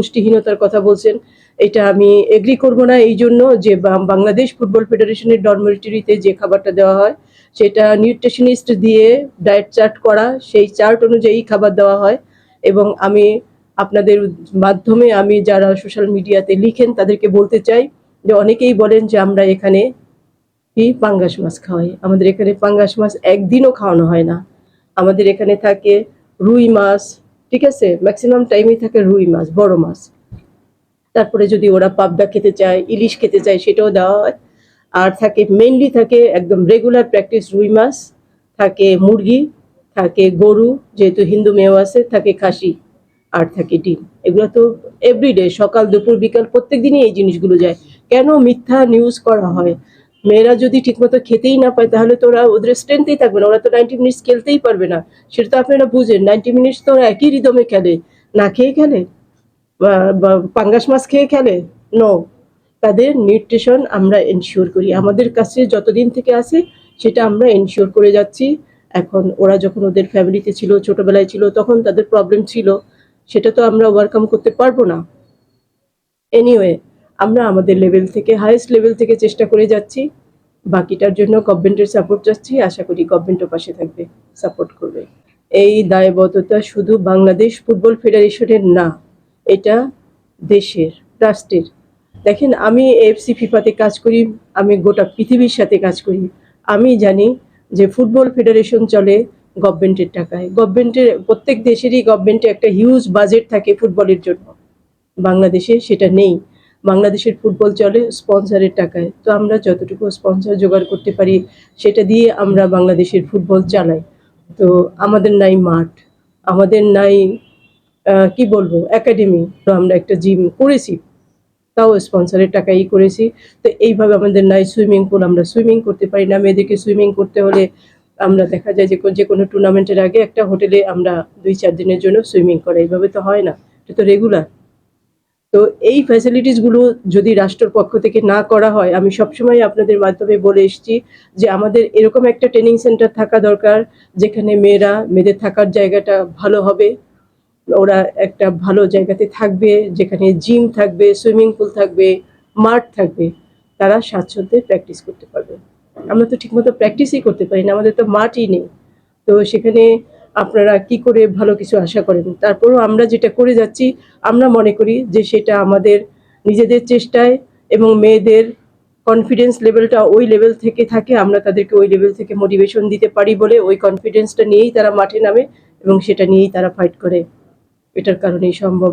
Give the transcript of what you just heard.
পুষ্টিহীনতার কথা বলছেন, এটা আমি এগ্রি করব না। এই জন্য যে বাংলাদেশ ফুটবল ফেডারেশনের ডরমেটরিতে যে খাবারটা দেওয়া হয়, সেটা নিউট্রিশনিস্ট দিয়ে ডায়েট চার্ট করা, সেই চার্ট অনুযায়ী খাবার দেওয়া হয়। এবং আমি আপনাদের মাধ্যমে আমি যারা সোশ্যাল মিডিয়াতে লিখেন, তাদেরকে বলতে চাই যে অনেকেই বলেন যে আমরা এখানে কি পাঙ্গাস মাছ খাওয়াই। আমাদের এখানে পাঙ্গাস মাছ একদিনও খাওয়ানো হয় না। আমাদের এখানে থাকে রুই মাছ ঠিক আছে? ম্যাক্সিমাম টাইমেই থাকে রুই মাছ, বড় মাছ। তারপরে যদি ওরা পাবদা খেতে চায়, ইলিশ খেতে চায়, সেটাও দেওয়া হয়। আর থাকে মেনলি থাকে একদম রেগুলার প্র্যাকটিস রুই মাছ, থাকে মুরগি, থাকে গরু, যেহেতু হিন্দু মেয়েও আছে, থাকে খাসি, আর থাকে ডিম। এগুলো তো এভরিডে সকাল, দুপুর, বিকাল প্রত্যেক দিনই এই জিনিসগুলো যায়। কেন মিথ্যা নিউজ করা হয়? মেয়েরা যদি ঠিকমতো খেতেই না পায়, তাহলে তো ওরা ওদের স্ট্রেংথেই থাকবে না। ওরা তো নাইনটি মিনিটস খেলতেই পারবে না। সেটা তো আপনারা বুঝেন। নাইনটি মিনিটস তো ওরা একই রিদমে খেলে। না খেয়ে খেলে? পাঙ্গাস মাছ খেয়ে খেলে? নো তাদের নিউট্রিশন আমরা এনশিওর করি। আমাদের কাছে যতদিন থেকে আসে সেটা আমরা এনশিওর করে যাচ্ছি। এখন ওরা যখন ওদের ফ্যামিলিতে ছিল, ছোটবেলায় ছিল, তখন তাদের প্রবলেম ছিল। সেটা তো আমরা ওভারকাম করতে পারব না। এনিওয়ে আমরা আমাদের লেভেল থেকে হাইয়েস্ট লেভেল থেকে চেষ্টা করে যাচ্ছি। বাকিটার জন্য গভর্নমেন্টের সাপোর্ট চাচ্ছি। আশা করি গভর্নমেন্টও পাশে থাকবে সাপোর্ট করবে। এই দায়বদ্ধতা শুধু বাংলাদেশ ফুটবল ফেডারেশনের না, এটা দেশের, রাষ্ট্রের। দেখেন, আমি এফসি ফিফাতে কাজ করি, আমি গোটা পৃথিবীর সাথে কাজ করি। আমি জানি যে ফুটবল ফেডারেশন চলে গভর্নমেন্টের টাকায়। গভর্নমেন্টের প্রত্যেক দেশেরই গভর্নমেন্টে একটা হিউজ বাজেট থাকে ফুটবলের জন্য। বাংলাদেশে সেটা নেই। বাংলাদেশের ফুটবল চলে স্পন্সরের টাকায়। তো আমরা যতটুকু স্পন্সর জোগাড় করতে পারি, সেটা দিয়ে আমরা বাংলাদেশের ফুটবল চালাই। তো আমাদের নাই মাঠ, আমাদের নাই কি বলব, একাডেমি। তো আমরা একটা জিম করেছি, তাও স্পন্সরের টাকাই করেছি। তো এইভাবে আমাদের নাই সুইমিং পুল, আমরা সুইমিং করতে পারি না। মেয়েদেরকে সুইমিং করতে হলে আমরা দেখা যায় যে যে কোনো টুর্নামেন্টের আগে একটা হোটেলে আমরা দুই চার দিনের জন্য সুইমিং করে। এইভাবে তো হয় না, এটা তো রেগুলার তো এই ফ্যাসিলিটিসগুলো যদি রাষ্ট্রের পক্ষ থেকে না করা হয়, আমি সবসময় আপনাদের মাধ্যমে বলে এসেছি যে আমাদের এরকম একটা ট্রেনিং সেন্টার থাকা দরকার, যেখানে মেয়েরা, মেয়েদের থাকার জায়গাটা ভালো হবে। ওরা একটা ভালো জায়গাতে থাকবে, যেখানে জিম থাকবে সুইমিং পুল থাকবে, মাঠ থাকবে। তারা স্বাচ্ছন্দ্যে প্র্যাকটিস করতে পারবে। আমরা তো ঠিকমতো প্র্যাকটিসই করতে পারি না, আমাদের তো মাঠই নেই। তো সেখানে আপনারা কি করে ভালো কিছু আশা করেন? তারপরও আমরা যেটা করে যাচ্ছি, আমরা মনে করি যে সেটা আমাদের নিজেদের চেষ্টায় এবং মেয়েদের কনফিডেন্স লেভেলটা ওই লেভেল থেকে থাকে, আমরা তাদেরকে ওই লেভেল থেকে মোটিভেশন দিতে পারি বলে ওই কনফিডেন্সটা নিয়েই তারা মাঠে নামে এবং সেটা নিয়েই তারা ফাইট করে। এটার কারণেই সম্ভব।